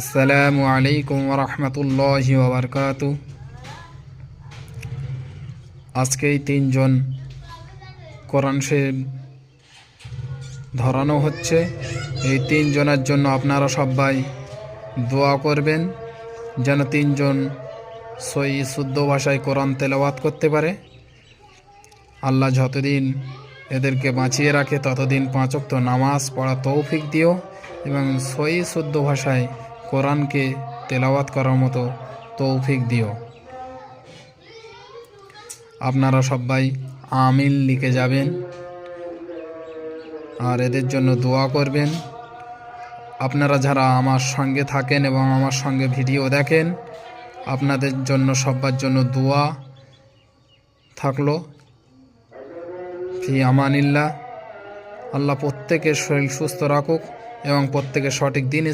আসসালামু আলাইকুম রহমতুল্লাহি ওবরকাত। আজকে এই তিনজন কোরআন শরীফ ধরানো হচ্ছে। এই তিনজনের জন্য আপনারা সবাই দোয়া করবেন, যেন তিনজন সই শুদ্ধ ভাষায় কোরআন তেলাওয়াত করতে পারে। আল্লাহ যতদিন এদেরকে বাঁচিয়ে রাখে, ততদিন পাঁচক্ত নামাজ পড়া তৌফিক দিও এবং সই শুদ্ধ ভাষায় কোরআনকে তেলাওয়াত করার মতো তৌফিক দিও। আপনারা সবাই আমিন লিখে যাবেন। আর এদের জন্য দোয়া করবেন। আপনারা যারা আমার সঙ্গে থাকেন এবং আমার সঙ্গে ভিডিও দেখেন, আপনাদের জন্য সবার জন্য দোয়া থাকল। ফি আমানিল্লাহ। আল্লাহ প্রত্যেকের শরীর সুস্থ রাখুক এবং প্রত্যেকের সঠিক দিন